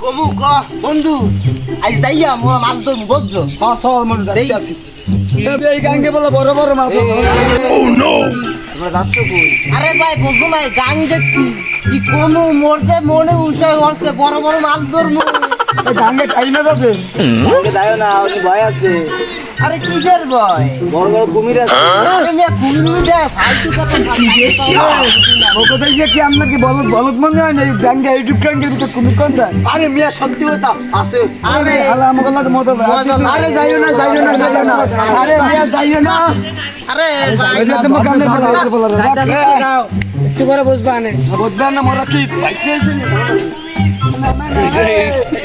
কমু ক। বন্ধু আজ যাইয়া মো মাছ ধরবো বুঝছ? হ্যাঁ সব মন। যাচ্ছি এই গাঙ্গে বলে বড় বড় মাছ আছে। তোমরা যাচ্ছ কই? আরে ভাই বুঝো নাই গাং দেখছি কি কমু মরতে মনে উৎসাহ হচ্ছে বড় বড় মাছ ধরবো গাঙ্গে টাইমে আছে গাঙ্গে যাও না ওই ভয় আছে। আরে কিসের ভয়? বড় বড় কুমির আছে। আরে মিয়া কুমির দেখ ফালতু কথা ওকে দেখে কি আপনার কি বলদ বলদ মনে হয় না? গাঙ্গে ইউটিউব গাঙ্গের ভিতরে তুমি কোন দেন আরে মিয়া সত্যি কথা আছে। আরে আরে আমাকে লাগে মজা আরে যাইও না যাইও না যাইও না। আরে মিয়া যাইও না। আরে ভাই তুমি গাঙ্গে বলে বলে একটু করে বুঝবা না। বুঝবেন না মোরা কি পাইছে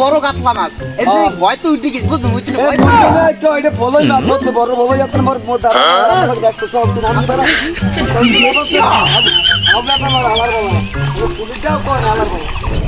বড় কাতলা মাছ ভয় তো উঠে গেছি বুঝতে বুঝছি বড় বড় যাত্রা আমার বাবা আমার বাবা পুলিশটাও কর আমার বাবা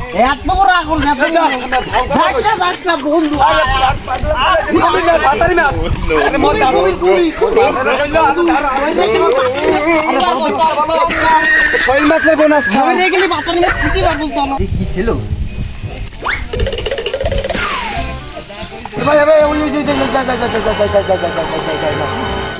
এত বড় আগুন বন্ধু শরীর মাছ নেব না সামনে গেলে বাতারি না খুঁটি বাবু কি ছিল ভাই ভাই ওই ওই